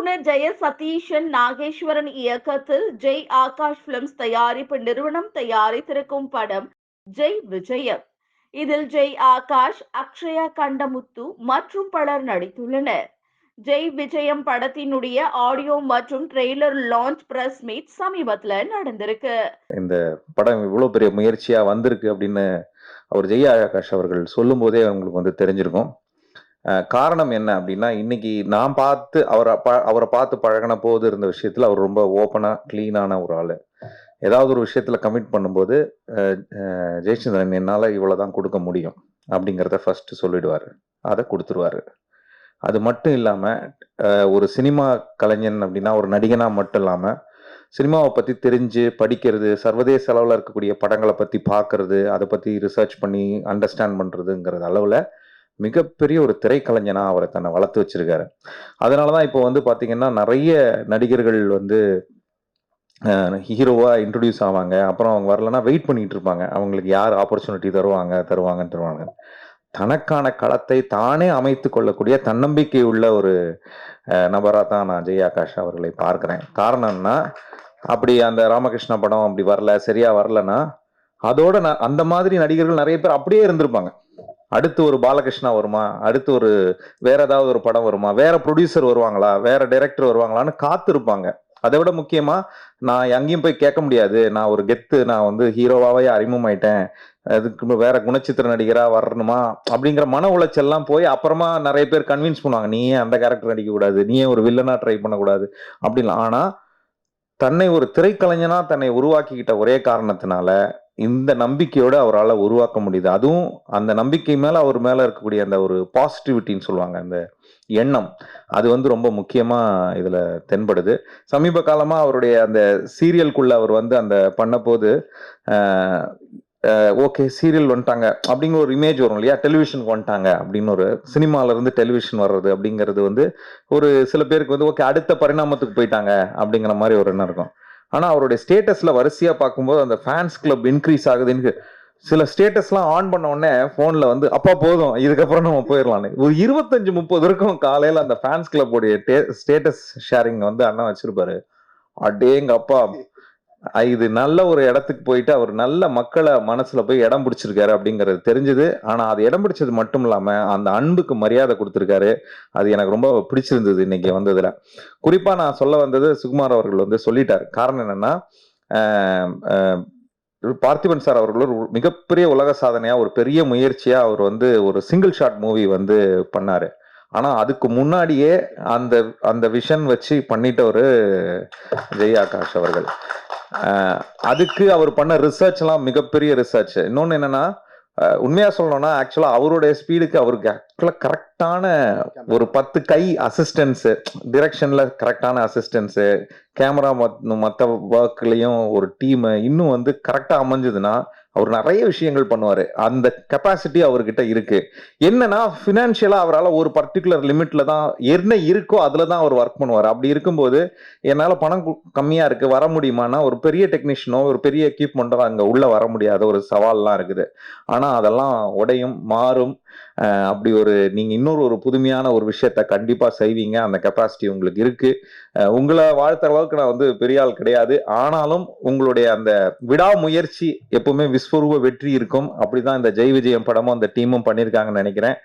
இயக்குனர் ஜெய சதீஷன் நாகேஸ்வரன் இயக்கத்தில் ஜெய் ஆகாஷ் பிலிம்ஸ் தயாரிப்பு நிறுவனம் தயாரித்திருக்கும் படம் ஜெய் விஜயம். இதில் ஜெய் ஆகாஷ் அக்ஷயா கண்டமுத்து மற்றும் பலர் நடித்துள்ளனர். ஜெய் விஜயம் படத்தினுடைய ஆடியோ மற்றும் ட்ரெய்லர் லான்ச் பிரஸ் மீட் சமீபத்துல நடந்திருக்கு. இந்த படம் இவ்வளோ பெரிய முயற்சியாக வந்திருக்கு அப்படின்னு அவர் ஜெய் ஆகாஷ் அவர்கள் சொல்லும் போதே அவங்களுக்கு வந்து தெரிஞ்சிருக்கும். காரணம் என்ன அப்படின்னா இன்னைக்கு நான் பார்த்து அவரை ப- அவரை பார்த்து பழகின போது இருந்த விஷயத்தில் அவர் ரொம்ப ஓப்பனாக க்ளீனான ஒரு ஆள். ஏதாவது ஒரு விஷயத்தில் கமிட் பண்ணும்போது ஜெயச்சந்திரன் என்னால் இவ்வளோ தான் கொடுக்க முடியும் அப்படிங்கிறத ஃபஸ்ட்டு சொல்லிடுவார். அதை கொடுத்துருவாரு. அது மட்டும் இல்லாமல் ஒரு சினிமா கலைஞன் அப்படின்னா ஒரு நடிகனாக மட்டும் இல்லாமல் சினிமாவை பற்றி தெரிஞ்சு படிக்கிறது சர்வதேச அளவில் இருக்கக்கூடிய படங்களை பற்றி பார்க்கறது அதை பற்றி ரிசர்ச் பண்ணி அண்டர்ஸ்டாண்ட் பண்ணுறதுங்கிறது அளவில் மிகப்பெரிய ஒரு திரைக்கலைஞனாக அவரை தன்னை வளர்த்து வச்சிருக்காரு. அதனாலதான் இப்போ வந்து பாத்தீங்கன்னா நிறைய நடிகர்கள் வந்து ஹீரோவாக இன்ட்ரடியூஸ் ஆவாங்க. அப்புறம் அவங்க வரலன்னா வெயிட் பண்ணிட்டு இருப்பாங்க. அவங்களுக்கு யார் ஆப்பர்ச்சுனிட்டி தருவாங்க தருவாங்கன்னு தருவாங்க. தனக்கான களத்தை தானே அமைத்து கொள்ளக்கூடிய தன்னம்பிக்கை உள்ள ஒரு நபராக தான் நான் ஜெயாகாஷ் அவர்களை பார்க்குறேன். காரணம்னா அப்படி அந்த ராமகிருஷ்ண படம் அப்படி வரல சரியா வரலன்னா அதோட நான் அந்த மாதிரி நடிகர்கள் நிறைய பேர் அப்படியே இருந்திருப்பாங்க. அடுத்து ஒரு பாலகிருஷ்ணா வருமா? அடுத்து ஒரு வேற ஏதாவது ஒரு படம் வருமா? வேற ப்ரொடியூசர் வருவாங்களா? வேற டைரக்டர் வருவாங்களான்னு காத்திருப்பாங்க. அதை விட முக்கியமா நான் எங்கேயும் போய் கேட்க முடியாது. நான் ஒரு கெத்து நான் வந்து ஹீரோவாவே அறிமுகமாயிட்டேன். அதுக்கு வேற குணச்சித்திர நடிகரா வரணுமா? அப்படிங்கிற மன உளைச்சல்லாம் போய் அப்புறமா நிறைய பேர் கன்வின்ஸ் பண்ணுவாங்க. நீ ஏன் அந்த கேரக்டர் நடிக்க கூடாது. நீ ஏன் ஒரு வில்லனா ட்ரை பண்ணக்கூடாது. அப்படின்லாம் ஆனா தன்னை ஒரு திரைக்கலைஞனா தன்னை உருவாக்கிக்கிட்ட ஒரே காரணத்தினால இந்த நம்பிக்கையோட அவரால் உருவாக்க முடியுது. அதுவும் அந்த நம்பிக்கை மேலே அவர் மேலே இருக்கக்கூடிய அந்த ஒரு பாசிட்டிவிட்டின்னு சொல்லுவாங்க அந்த எண்ணம். அது வந்து ரொம்ப முக்கியமாக இதில் தென்படுது. சமீப காலமாக அவருடைய அந்த சீரியலுக்குள்ள அவர் வந்து அந்த பண்ண போது ஓகே சீரியல் வந்துட்டாங்க அப்படிங்கிற ஒரு இமேஜ் வரும் இல்லையா? டெலிவிஷனுக்கு வந்துட்டாங்க அப்படின்னு ஒரு சினிமால இருந்து டெலிவிஷன் வர்றது அப்படிங்கிறது வந்து ஒரு சில பேருக்கு வந்து ஓகே அடுத்த பரிணாமத்துக்கு போயிட்டாங்க அப்படிங்கிற மாதிரி ஒரு எண்ணம் இருக்கும். ஆனால் அவருடைய ஸ்டேட்டஸில் வரிசையாக பார்க்கும்போது அந்த ஃபேன்ஸ் கிளப் இன்க்ரீஸ் ஆகுதுன்னு சில ஸ்டேட்டஸ்லாம் ஆன் பண்ண உடனே ஃபோனில் வந்து அப்பா போதும் இதுக்கப்புறம் நம்ம போயிடலான்னு ஒரு இருபத்தஞ்சு முப்பது இருக்கும் காலையில் அந்த ஃபேன்ஸ் கிளப்போடைய ஸ்டேட்டஸ் ஷேரிங் வந்து அண்ணன் வச்சிருப்பாரு. அடேங்க அப்பா இது நல்ல ஒரு இடத்துக்கு போயிட்டு அவர் நல்ல மக்களை மனசுல போய் இடம் பிடிச்சிருக்காரு அப்படிங்கிறது தெரிஞ்சது. ஆனா அது இடம் பிடிச்சது மட்டும் இல்லாம அந்த அன்புக்கு மரியாதை கொடுத்திருக்காரு. அது எனக்கு ரொம்ப பிடிச்சிருந்தது இன்னைக்கு வந்ததுல. குறிப்பா நான் சொல்ல வந்தது சுகுமார் அவர்கள் வந்து சொல்லிட்டார். காரணம் என்னன்னா பார்த்திபன் சார் அவர்கள் ஒரு மிகப்பெரிய உலக சாதனையா ஒரு பெரிய முயற்சியா அவர் வந்து ஒரு சிங்கிள் ஷாட் மூவி வந்து பண்ணாரு. ஆனா அதுக்கு முன்னாடியே அந்த அந்த விஷன் வச்சு பண்ணிட்டவர் ஜெய் ஆகாஷ் அவர்கள். அதுக்கு அவர் பண்ண ரிசர்ச் எல்லாம் மிகப்பெரிய ரிசர்ச் இன்னொன்னு என்னன்னா உண்மையாக உண்மையா சொல்லணும்னா ஆக்சுவலா அவருடைய ஸ்பீடுக்கு அவருக்கு ஆக்சுவலா கரெக்டான ஒரு பத்து கை அசிஸ்டன்ஸ் டிரெக்ஷன்ல கரெக்டான அசிஸ்டன்ஸ் கேமரா மற்ற ஒர்க்லயும் ஒரு டீம் இன்னும் வந்து கரெக்டா அமைஞ்சதுன்னா அவர் நிறைய விஷயங்கள் பண்ணுவாரு. அந்த கெப்பாசிட்டி அவர்கிட்ட இருக்கு. என்னன்னா பினான்சியலா அவரால் ஒரு பர்டிகுலர் லிமிட்ல தான் என்ன இருக்கோ அதுல தான் அவர் ஒர்க் பண்ணுவார். அப்படி இருக்கும்போது என்னால பணம் கு- கம்மியா இருக்கு வர முடியுமானா ஒரு பெரிய டெக்னீஷியனோ ஒரு பெரிய எக்யூப்மெண்ட்டோ அங்க உள்ள வர முடியாத ஒரு சவால்லாம் இருக்குது. ஆனா அதெல்லாம் உடையும் மாறும். அப்படி ஒரு நீங்கள் இன்னொரு ஒரு புதுமையான ஒரு விஷயத்த கண்டிப்பாக செய்வீங்க. அந்த கெப்பாசிட்டி உங்களுக்கு இருக்குது உங்களை வாழ்த்துற அளவுக்கு நான் வந்து பெரிய ஆள் கிடையாது. ஆனாலும் உங்களுடைய அந்த விடாமுயற்சி எப்பவுமே விஸ்வரூப வெற்றி இருக்கும். அப்படி தான் இந்த ஜெய் விஜயம் படமும் அந்த டீமும் பண்ணியிருக்காங்கன்னு நினைக்கிறேன்.